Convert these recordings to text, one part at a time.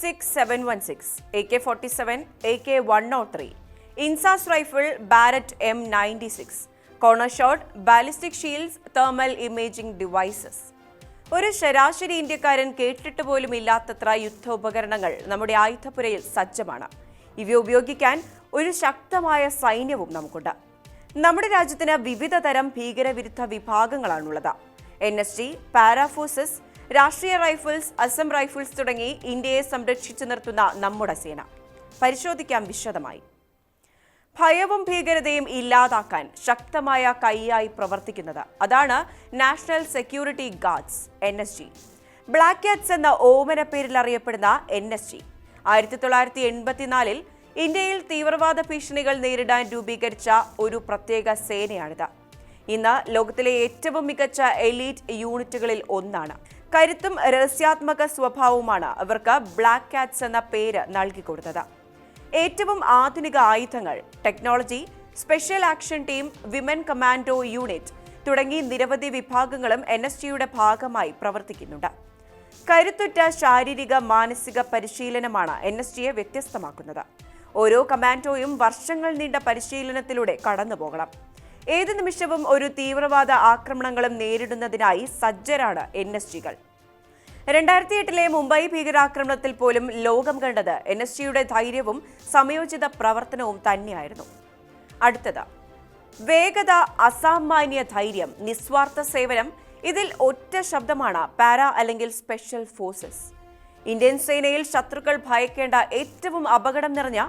Six seven one six A K forty seven A K one nought three INSAS rifle Barrett M ninety six corner shot ballistic shields thermal imaging devices ഒരു ശരാശരി ഇന്ത്യക്കാരൻ കേട്ടിട്ട് പോലും ഇല്ലാത്തത്ര യുദ്ധോപകരണങ്ങൾ നമ്മുടെ ആയുധപ്പുരയിൽ സജ്ജമാണ്. ഇവ ഉപയോഗിക്കാൻ ഒരു ശക്തമായ സൈന്യവും നമുക്കുണ്ട്. നമ്മുടെ രാജ്യത്തിന് വിവിധ തരം ഭീകരവിരുദ്ധ വിഭാഗങ്ങളാണുള്ളത്. N S G para forces Rashtriya rifles Assam rifles തുടങ്ങി ഇന്ത്യയെ സംരക്ഷിച്ചു നിർത്തുന്ന നമ്മുടെ സേന. പരിശോധിക്കാം വിശദമായി. ഭയവും ഭീകരതയും ഇല്ലാതാക്കാൻ ശക്തമായ കൈയായി പ്രവർത്തിക്കുന്നത് അതാണ് national security guards N S G. Black cats എന്ന ഓമന പേരിൽ അറിയപ്പെടുന്ന എൻ എസ് ജി. ആയിരത്തി തൊള്ളായിരത്തി എൺപത്തിനാലിൽ ഇന്ത്യയിൽ തീവ്രവാദ ഭീഷണികൾ നേരിടാൻ രൂപീകരിച്ച ഒരു പ്രത്യേക സേനയാണിത്. ഇന്ന് ലോകത്തിലെ ഏറ്റവും മികച്ച എലീറ്റ് യൂണിറ്റുകളിൽ ഒന്നാണ്. കരുത്തും രഹസ്യാത്മക സ്വഭാവവുമാണ് അവർക്ക് ബ്ലാക്ക് കാറ്റ്സ് എന്ന പേര് നൽകിക്കൊടുത്തത്. ഏറ്റവും ആധുനിക ആയുധങ്ങൾ technology special action team women commando unit തുടങ്ങി നിരവധി വിഭാഗങ്ങളും എൻ എസ് ജിയുടെ ഭാഗമായി പ്രവർത്തിക്കുന്നുണ്ട്. കരുത്തുറ്റ ശാരീരിക മാനസിക പരിശീലനമാണ് എൻ എസ് ജിയെ വ്യത്യസ്തമാക്കുന്നത്. ഓരോ കമാൻഡോയും വർഷങ്ങൾ നീണ്ട പരിശീലനത്തിലൂടെ കടന്നു പോകണം ഏത് നിമിഷവും ഒരു തീവ്രവാദ ആക്രമണങ്ങളും നേരിടുന്നതിനായി സജ്ജരാണ് എൻ എസ് ജികൾ. രണ്ടായിരത്തി എട്ടിലെ മുംബൈ ഭീകരാക്രമണത്തിൽ പോലും ലോകം കണ്ടത് എൻ എസ് ജിയുടെ ധൈര്യവും സമയോചിത പ്രവർത്തനവും തന്നെയായിരുന്നു. അടുത്തത് വേഗത അസാമാന്യ ധൈര്യം നിസ്വാർത്ഥ സേവനം ഇതിൽ ഒറ്റ ശബ്ദമാണ് പാരാ അല്ലെങ്കിൽ സ്പെഷ്യൽ ഫോഴ്സസ്. ഇന്ത്യൻ സേനയിൽ ശത്രുക്കൾ ഭയക്കേണ്ട ഏറ്റവും അപകടം നിറഞ്ഞ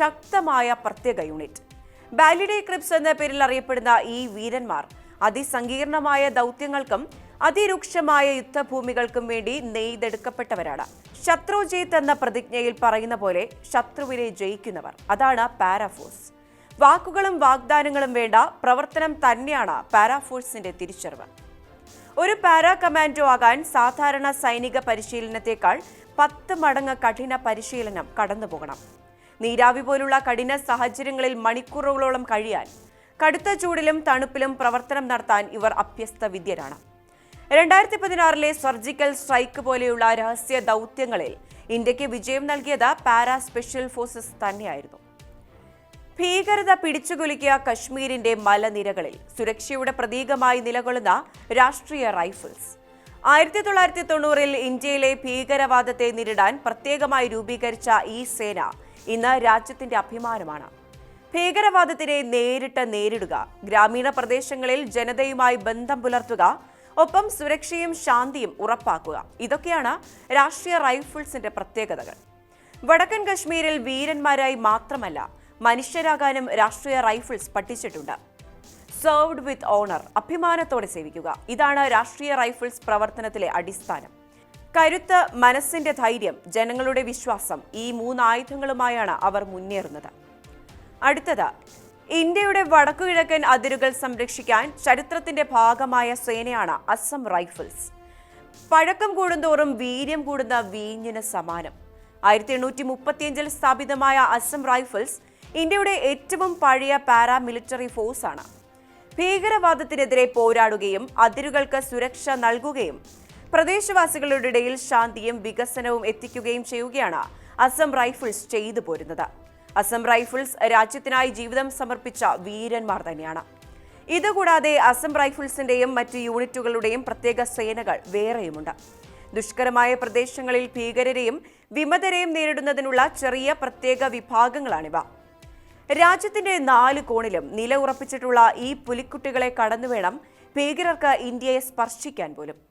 ശക്തമായ പ്രത്യേക യൂണിറ്റ്. ബാലിഡേ ക്രിപ്സ് എന്ന പേരിൽ അറിയപ്പെടുന്ന ഈ വീരന്മാർ അതിസങ്കീർണമായ ദൗത്യങ്ങൾക്കും അതിരൂക്ഷമായ യുദ്ധഭൂമികൾക്കും വേണ്ടി നെയ്തെടുക്കപ്പെട്ടവരാണ്. ശത്രുജീത്ത് എന്ന പ്രതിജ്ഞയിൽ പറയുന്ന പോലെ ശത്രുവിനെ ജയിക്കുന്നവർ. അതാണ് പാരാഫോഴ്സ്. വാക്കുകളും വാഗ്ദാനങ്ങളും വേണ്ട പ്രവർത്തനം തന്നെയാണ് പാരാഫോഴ്സിന്റെ തിരിച്ചറിവ്. ഒരു പാരാ കമാൻഡോ ആകാൻ സാധാരണ സൈനിക പരിശീലനത്തെക്കാൾ പത്ത് മടങ്ങ് കഠിന പരിശീലനം കടന്നുപോകണം. നീരാവി പോലുള്ള കഠിന സാഹചര്യങ്ങളിൽ മണിക്കൂറുകളോളം കഴിയാൻ കടുത്ത ചൂടിലും തണുപ്പിലും പ്രവർത്തനം നടത്താൻ ഇവർ അഭ്യസ്ത വിദ്യരാണ് രണ്ടായിരത്തി പതിനാറിലെ സർജിക്കൽ സ്ട്രൈക്ക് പോലെയുള്ള രഹസ്യ ദൗത്യങ്ങളിൽ ഇന്ത്യയ്ക്ക് വിജയം നൽകിയത് പാരാ സ്പെഷ്യൽ ഫോഴ്സസ് തന്നെയായിരുന്നു. ഭീകരത പിടിച്ചുകുലുക്കിയ കശ്മീരിന്റെ മലനിരകളിൽ സുരക്ഷയുടെ പ്രതീകമായി നിലകൊള്ളുന്ന രാഷ്ട്രീയ റൈഫിൾസ്. ആയിരത്തി തൊള്ളായിരത്തി തൊണ്ണൂറിൽ ഇന്ത്യയിലെ ഭീകരവാദത്തെ നേരിടാൻ പ്രത്യേകമായി രൂപീകരിച്ച ഈ സേന ഇന്ന് രാജ്യത്തിന്റെ അഭിമാനമാണ്. ഭീകരവാദത്തിനെ നേരിട്ട് നേരിടുക ഗ്രാമീണ പ്രദേശങ്ങളിൽ ജനതയുമായി ബന്ധം പുലർത്തുക ഒപ്പം സുരക്ഷയും ശാന്തിയും ഉറപ്പാക്കുക. ഇതൊക്കെയാണ് രാഷ്ട്രീയ റൈഫിൾസിന്റെ പ്രത്യേകതകൾ. വടക്കൻ കശ്മീരിൽ വീരന്മാരായി മാത്രമല്ല മനുഷ്യരാകാനും രാഷ്ട്രീയ റൈഫിൾസ് പഠിച്ചിട്ടുണ്ട് സർവ്ഡ് വിത്ത് ഓണർ അഭിമാനത്തോടെ സേവിക്കുക. ഇതാണ് രാഷ്ട്രീയ റൈഫിൾസ് പ്രവർത്തനത്തിലെ അടിസ്ഥാനം. കരുത്ത് മനസ്സിന്റെ ധൈര്യം ജനങ്ങളുടെ വിശ്വാസം ഈ മൂന്ന് ആയുധങ്ങളുമായാണ് അവർ മുന്നേറുന്നത്. അടുത്തത് ഇന്ത്യയുടെ വടക്കുകിഴക്കൻ അതിരുകൾ സംരക്ഷിക്കാൻ ചരിത്രത്തിന്റെ ഭാഗമായ സേനയാണ് അസം റൈഫിൾസ്. പഴക്കം കൂടുന്തോറും വീര്യം കൂടുന്ന വീഞ്ഞിന് സമാനം. ആയിരത്തി എണ്ണൂറ്റി മുപ്പത്തിയഞ്ചിൽ സ്ഥാപിതമായ അസം റൈഫിൾസ് ഇന്ത്യയുടെ ഏറ്റവും പഴയ പാരാമിലിറ്ററി ഫോഴ്സാണ്. ഭീകരവാദത്തിനെതിരെ പോരാടുകയും അതിരുകൾക്ക് സുരക്ഷ നൽകുകയും പ്രദേശവാസികളുടെ ഇടയിൽ ശാന്തിയും വികസനവും എത്തിക്കുകയും ചെയ്യുകയാണ് അസം റൈഫിൾസ് ചെയ്തു പോരുന്നത്. അസം റൈഫിൾസ് രാജ്യത്തിനായി ജീവിതം സമർപ്പിച്ച വീരന്മാർ തന്നെയാണ്. ഇതുകൂടാതെ അസം റൈഫിൾസിന്റെയും മറ്റ് യൂണിറ്റുകളുടെയും പ്രത്യേക സേനകൾ വേറെയുമുണ്ട്. ദുഷ്കരമായ പ്രദേശങ്ങളിൽ ഭീകരരെയും വിമതരെയും നേരിടുന്നതിനുള്ള ചെറിയ പ്രത്യേക വിഭാഗങ്ങളാണിവ. രാജ്യത്തിന്റെ നാല് കോണിലും നില ഉറപ്പിച്ചിട്ടുള്ള ഈ പുലിക്കുട്ടികളെ കടന്നുവേണം ഭീകരർക്ക് ഇന്ത്യയെ സ്പർശിക്കാൻ പോലും.